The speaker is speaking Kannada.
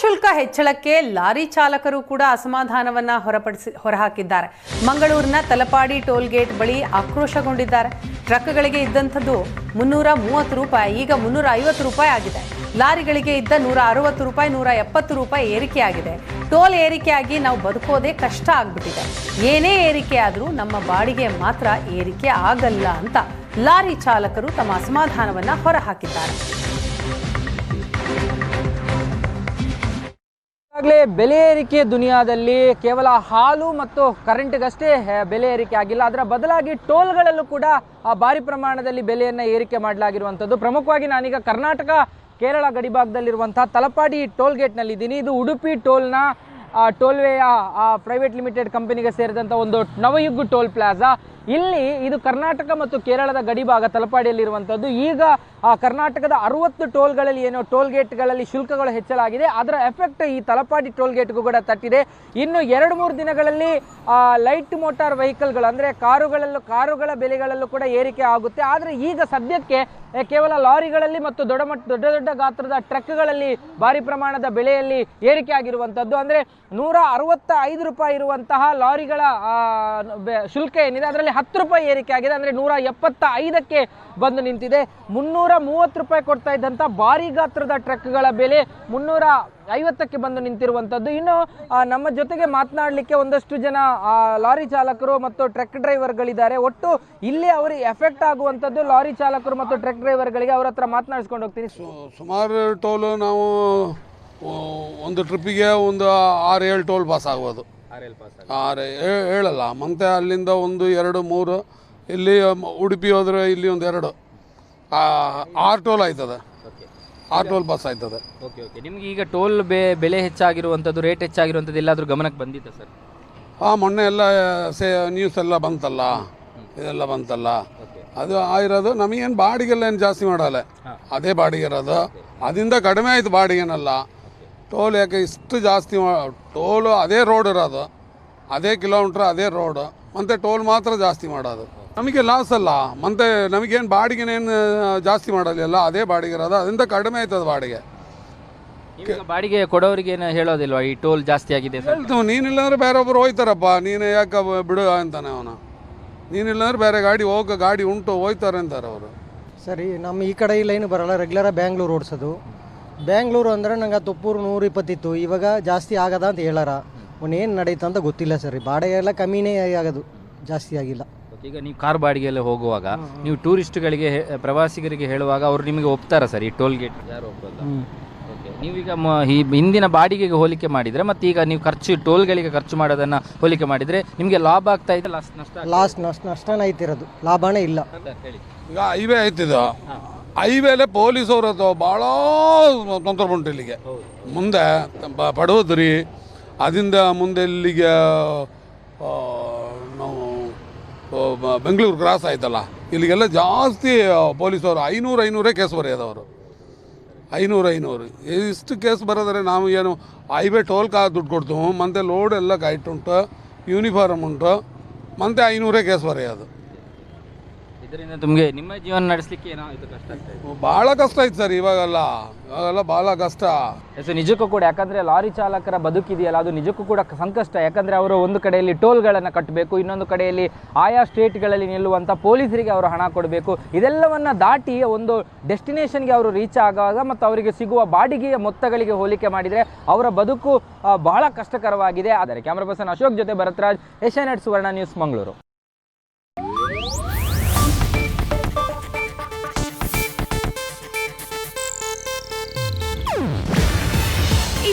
ಶುಲ್ಕ ಹೆಚ್ಚಳಕ್ಕೆ ಲಾರಿ ಚಾಲಕರು ಕೂಡ ಅಸಮಾಧಾನವನ್ನ ಹೊರಪಡಿಸಿ ಹೊರಹಾಕಿದ್ದಾರೆ. ಮಂಗಳೂರಿನ ತಲಪಾಡಿ ಟೋಲ್ ಗೇಟ್ ಬಳಿ ಆಕ್ರೋಶಗೊಂಡಿದ್ದಾರೆ. ಟ್ರಕ್ಗಳಿಗೆ ಇದ್ದಂಥದ್ದು ಮುನ್ನೂರ ಮೂವತ್ತು ರೂಪಾಯಿ, ಈಗ ಮುನ್ನೂರ ಐವತ್ತು ರೂಪಾಯಿ ಆಗಿದೆ. ಲಾರಿಗಳಿಗೆ ಇದ್ದ ನೂರ ಅರವತ್ತು ರೂಪಾಯಿ, ನೂರ ಎಪ್ಪತ್ತು ರೂಪಾಯಿ ಏರಿಕೆಯಾಗಿದೆ. ಟೋಲ್ ಏರಿಕೆಯಾಗಿ ನಾವು ಬದುಕೋದೇ ಕಷ್ಟ ಆಗ್ಬಿಟ್ಟಿದೆ. ಏನೇ ಏರಿಕೆ ಆದರೂ ನಮ್ಮ ಬಾಡಿಗೆ ಮಾತ್ರ ಏರಿಕೆ ಆಗಲ್ಲ ಅಂತ ಲಾರಿ ಚಾಲಕರು ತಮ್ಮ ಅಸಮಾಧಾನವನ್ನ ಹೊರಹಾಕಿದ್ದಾರೆ. ಈಗಾಗಲೇ ಬೆಲೆ ಏರಿಕೆ ದುನಿಯಾದಲ್ಲಿ ಕೇವಲ ಹಾಲು ಮತ್ತು ಕರೆಂಟ್ಗಷ್ಟೇ ಬೆಲೆ ಏರಿಕೆ ಆಗಿಲ್ಲ. ಅದರ ಬದಲಾಗಿ ಟೋಲ್ಗಳಲ್ಲೂ ಕೂಡ ಭಾರಿ ಪ್ರಮಾಣದಲ್ಲಿ ಬೆಲೆಯನ್ನು ಏರಿಕೆ ಮಾಡಲಾಗಿರುವಂಥದ್ದು. ಪ್ರಮುಖವಾಗಿ ನಾನೀಗ ಕರ್ನಾಟಕ, ಕೇರಳ ಗಡಿಭಾಗದಲ್ಲಿರುವಂಥ ತಲಪಾಡಿ ಟೋಲ್ ಗೇಟ್ನಲ್ಲಿದ್ದೀನಿ. ಇದು ಉಡುಪಿ ಟೋಲ್ನ ಟೋಲ್ವೇಯ ಪ್ರೈವೇಟ್ ಲಿಮಿಟೆಡ್ ಕಂಪನಿಗೆ ಸೇರಿದಂಥ ಒಂದು ನವಯುಗ್ ಟೋಲ್ ಪ್ಲಾಜಾ. ಇಲ್ಲಿ ಇದು ಕರ್ನಾಟಕ ಮತ್ತು ಕೇರಳದ ಗಡಿಭಾಗ ತಲಪಾಡಿಯಲ್ಲಿರುವಂಥದ್ದು ಈಗ ಆ, ಕರ್ನಾಟಕದ ಅರವತ್ತು ಟೋಲ್ಗಳಲ್ಲಿ ಏನೋ ಟೋಲ್ ಗೇಟ್ಗಳಲ್ಲಿ ಶುಲ್ಕಗಳು ಹೆಚ್ಚಲಾಗಿದೆ ಅದರ ಎಫೆಕ್ಟ್ ಈ ತಲಪಾಡಿ ಟೋಲ್ ಗೇಟ್ಗೂ ಕೂಡ ತಟ್ಟಿದೆ. ಇನ್ನು ಎರಡು ಮೂರು ದಿನಗಳಲ್ಲಿ ಲೈಟ್ ಮೋಟಾರ್ ವೆಹಿಕಲ್ಗಳು ಅಂದರೆ ಕಾರುಗಳಲ್ಲೂ ಕಾರುಗಳ ಬೆಲೆಗಳಲ್ಲೂ ಕೂಡ ಏರಿಕೆ ಆಗುತ್ತೆ. ಆದರೆ ಈಗ ಸದ್ಯಕ್ಕೆ ಕೇವಲ ಲಾರಿಗಳಲ್ಲಿ ಮತ್ತು ದೊಡ್ಡ ಮಟ್ಟ ದೊಡ್ಡ ದೊಡ್ಡ ಗಾತ್ರದ ಟ್ರಕ್ಗಳಲ್ಲಿ ಭಾರಿ ಪ್ರಮಾಣದ ಬೆಲೆಯಲ್ಲಿ ಏರಿಕೆ ಆಗಿರುವಂಥದ್ದು ಅಂದರೆ ನೂರ ಅರವತ್ತ ಐದು ರೂಪಾಯಿ ಇರುವಂತಹ ಲಾರಿಗಳ ಶುಲ್ಕ ಏನಿದೆ ಅದರಲ್ಲಿ ಹತ್ತು ರೂಪಾಯಿ ಏರಿಕೆ ಆಗಿದೆ ಅಂದರೆ ನೂರ ಎಪ್ಪತ್ತ ಐದಕ್ಕೆ ಬಂದು ನಿಂತಿದೆ. ಮುನ್ನೂರ ಮೂವತ್ತು ರೂಪಾಯಿ ಕೊಡ್ತಾ ಇದ್ದಂಥ ಭಾರಿ ಗಾತ್ರದ ಟ್ರಕ್ಗಳ ಬೆಲೆ ಮುನ್ನೂರ ಐವತ್ತಕ್ಕೆ ಬಂದು ನಿಂತಿರುವಂಥದ್ದು ಇನ್ನು ನಮ್ಮ ಜೊತೆಗೆ ಮಾತನಾಡಲಿಕ್ಕೆ ಒಂದಷ್ಟು ಜನ ಲಾರಿ ಚಾಲಕರು ಮತ್ತು ಟ್ರಕ್ ಡ್ರೈವರ್ಗಳಿದ್ದಾರೆ. ಒಟ್ಟು ಇಲ್ಲಿ ಅವರಿಗೆ ಎಫೆಕ್ಟ್ ಆಗುವಂಥದ್ದು ಲಾರಿ ಚಾಲಕರು ಮತ್ತು ಟ್ರಕ್ ಡ್ರೈವರ್ಗಳಿಗೆ ಅವ್ರ ಹತ್ರ ಮಾತನಾಡಿಸ್ಕೊಂಡು ಹೋಗ್ತೀನಿ. ಸುಮಾರು ಟೋಲು ನಾವು ಒಂದು ಟ್ರಿಪ್ಪಿಗೆ ಒಂದು ಆರು ಏಳು ಟೋಲ್ ಪಾಸ್ ಆಗ್ಬೋದು ಆರು ಏಳಲ್ಲ ಮತ್ತೆ ಅಲ್ಲಿಂದ ಒಂದು ಎರಡು ಮೂರು ಇಲ್ಲಿ ಉಡುಪಿ ಹೋದ್ರೆ ಇಲ್ಲಿ ಒಂದು ಎರಡು. ಆರ್ ಟೋಲ್ ಆಯ್ತದೆ. ಆರ್ ಟೋಲ್ ಬಸ್ ಆಯ್ತದೆ. ಓಕೆ ಓಕೆ ನಿಮ್ಗೆ ಈಗ ಟೋಲ್ ಬೆ ಬೆಲೆ ಹೆಚ್ಚಾಗಿರುವಂಥದ್ದು ರೇಟ್ ಹೆಚ್ಚಾಗಿರುವಂಥದ್ದು ಎಲ್ಲಾದರೂ ಗಮನಕ್ಕೆ ಬಂದಿತ್ತ ಸರ್? ಆ ಮೊನ್ನೆ ಎಲ್ಲ ಸೇ ನ್ಯೂಸ್ ಎಲ್ಲ ಬಂತಲ್ಲ? ಇದೆಲ್ಲ ಬಂತಲ್ಲ? ಅದು ಆಗಿರೋದು ನಮಗೇನು ಬಾಡಿಗೆಲ್ಲ ಏನು ಜಾಸ್ತಿ ಮಾಡಲ್ಲ? ಅದೇ ಬಾಡಿಗೆ ಇರೋದು. ಅದರಿಂದ ಕಡಿಮೆ ಆಯ್ತು ಬಾಡಿಗೆನಲ್ಲ. ಟೋಲ್ ಯಾಕೆ ಇಷ್ಟು ಜಾಸ್ತಿ ಟೋಲು ಅದೇ ರೋಡ್ ಇರೋದು. ಅದೇ ಕಿಲೋಮೀಟ್ರ್ ಅದೇ ರೋಡು ಮತ್ತು ಟೋಲ್ ಮಾತ್ರ ಜಾಸ್ತಿ ಮಾಡೋದು. ನಮಗೆ ಲಾಸ್ ಅಲ್ಲ. ಮತ್ತೆ ನಮಗೇನು ಬಾಡಿಗೆನೇನು ಜಾಸ್ತಿ ಮಾಡೋದಿಲ್ಲ ಅದೇ ಬಾಡಿಗೆ ಇರೋದು. ಅದರಿಂದ ಕಡಿಮೆ ಆಯ್ತದ ಬಾಡಿಗೆ. ಈಗ ಬಾಡಿಗೆ ಕೊಡೋರಿಗೆ ಏನು ಹೇಳೋದಿಲ್ವಾ? ಈ ಟೋಲ್ ಜಾಸ್ತಿ ಆಗಿದೆ ಅಂತ? ಅಂದ್ರೆ ಬೇರೆ ಬೇರೊಬ್ರು ಹೋಯ್ತಾರಪ್ಪ. ನೀನು ಯಾಕೆ ಬಿಡು ಅಂತಾನೆ ಅವನು. ನೀನಿಲ್ಲಾಂದ್ರೆ ಬೇರೆ ಗಾಡಿ ಹೋಗ ಗಾಡಿ ಉಂಟು ಹೋಯ್ತಾರೆ ಅಂತಾರೆ ಅವರು. ಸರಿ ನಮ್ಮ ಈ ಕಡೆ ಈ ಲೈನ್ ಬರಲ್ಲ. ರೆಗ್ಯುಲರ್ ಬ್ಯಾಂಗ್ಳೂರು ಓಡಿಸೋದು. ಬ್ಯಾಂಗ್ಳೂರು ಅಂದರೆ ನಂಗೆ ತುಪ್ಪೂರು ನೂರು ಇಪ್ಪತ್ತಿತ್ತು. ಇವಾಗ ಜಾಸ್ತಿ ಆಗದ ಅಂತ ಹೇಳಾರ. ಏನು ನಡೀತಾ ಅಂತ ಗೊತ್ತಿಲ್ಲ ಸರ್. ಬಾಡಿಗೆ ಎಲ್ಲ ಕಮ್ಮಿನೇ ಆಗೋದು. ಜಾಸ್ತಿ ಆಗಿಲ್ಲ. ಈಗ ನೀವು ಕಾರ್ ಬಾಡಿಗೆಯಲ್ಲಿ ಹೋಗುವಾಗ ನೀವು ಟೂರಿಸ್ಟ್ಗಳಿಗೆ ಪ್ರವಾಸಿಗರಿಗೆ ಹೇಳುವಾಗ ಅವ್ರು ನಿಮಗೆ ಒಪ್ತಾರ ಸರ್? ಈ ಟೋಲ್ ಗೇಟ್ ಯಾರು ಒಪ್ಪಲ್ಲ ಓಕೆ ನೀವೀಗ ಮ- ಈ ಹಿಂದಿನ ಬಾಡಿಗೆಗೆ ಹೋಲಿಕೆ ಮಾಡಿದರೆ ಮತ್ತು ಈಗ ನೀವು ಖರ್ಚು ಟೋಲ್ಗಳಿಗೆ ಖರ್ಚು ಮಾಡೋದನ್ನು ಹೋಲಿಕೆ ಮಾಡಿದರೆ ನಿಮಗೆ ಲಾಭ ಆಗ್ತಾ ಇದೆ ಲಾಸ್ ನಷ್ಟ ಆಗ್ತಾ ಲಾಸ್ಟ್ ನಷ್ಟ ನಷ್ಟನೇ ಐತಿರೋದು ಲಾಭನೇ ಇಲ್ಲ. ಇದೆ? ಹೇಳಿ. ಈಗ ಹೈವೇ ಆಯ್ತಿದ್ದು ಹೈವೇಲೆ ಪೊಲೀಸವ್ರ ಭಾಳ ತೊಂದರೆ ಉಂಟು ಇಲ್ಲಿಗೆ. ಮುಂದೆ ಬ- ಅದರಿಂದ ಅದಿಂದ ಮುಂದೆ ಇಲ್ಲಿಗೆ ನಾವು ಬೆಂಗಳೂರು ಕ್ರಾಸ್ ಆಯ್ತಲ್ಲ ಇಲ್ಲಿಗೆಲ್ಲ ಜಾಸ್ತಿ ಪೊಲೀಸವರು ಐನೂರು ಐನೂರೇ ಕೇಸ್ ಬರೆಯೋದವರು. ಐನೂರು ಐನೂರು. ಇಷ್ಟು ಕೇಸ್ ಬರೋದ್ರೆ ನಾವು ಏನು ಐವೇ ಟೋಲ್ ಕಾ ದುಡ್ಡು ಕೊಡ್ತೀವಿ ಮತ್ತೆ ಲೋಡ್ ಎಲ್ಲ ಕೈಟ್ ಉಂಟು ಯೂನಿಫಾರ್ಮ್ ಉಂಟು ಮತ್ತೆ ಐನೂರೇ ಕೇಸ್ ಬರೆಯೋದು. ಇದರಿಂದ ನಿಮಗೆ ನಿಮ್ಮ ಜೀವನ ನಡೆಸಲಿಕ್ಕೆ ಏನೋ ಇದು ಕಷ್ಟ ಆಗ್ತಾ ಇದೆ. ಭಾಳ ಕಷ್ಟ ಐತೆ ಸರ್ ಇವಾಗೆಲ್ಲ. ಇವಾಗೆಲ್ಲ ಭಾಳ ಕಷ್ಟ. ಸೊ ನಿಜಕ್ಕೂ ಕೂಡ ಯಾಕಂದ್ರೆ ಲಾರಿ ಚಾಲಕರ ಬದುಕಿದೆಯಲ್ಲ ಅದು ನಿಜಕ್ಕೂ ಕೂಡ ಸಂಕಷ್ಟ. ಯಾಕಂದ್ರೆ ಅವರು ಒಂದು ಕಡೆಯಲ್ಲಿ ಟೋಲ್ಗಳನ್ನು ಕಟ್ಟಬೇಕು ಇನ್ನೊಂದು ಕಡೆಯಲ್ಲಿ ಆಯಾ ಸ್ಟೇಟ್ಗಳಲ್ಲಿ ನಿಲ್ಲುವಂಥ ಪೊಲೀಸರಿಗೆ ಅವರು ಹಣ ಕೊಡಬೇಕು. ಇದೆಲ್ಲವನ್ನ ದಾಟಿ ಒಂದು ಡೆಸ್ಟಿನೇಷನ್ಗೆ ಅವರು ರೀಚ್ ಆಗುವಾಗ ಮತ್ತು ಅವರಿಗೆ ಸಿಗುವ ಬಾಡಿಗೆಯ ಮೊತ್ತಗಳಿಗೆ ಹೋಲಿಕೆ ಮಾಡಿದರೆ ಅವರ ಬದುಕು ಬಹಳ ಕಷ್ಟಕರವಾಗಿದೆ. ಆದರೆ ಕ್ಯಾಮ್ರಾ ಪರ್ಸನ್ ಅಶೋಕ್ ಜೊತೆ ಭರತ್ರಾಜ್ ಏಷ್ಯಾನೆಟ್ ಸುವರ್ಣ ನ್ಯೂಸ್ ಮಂಗಳೂರು.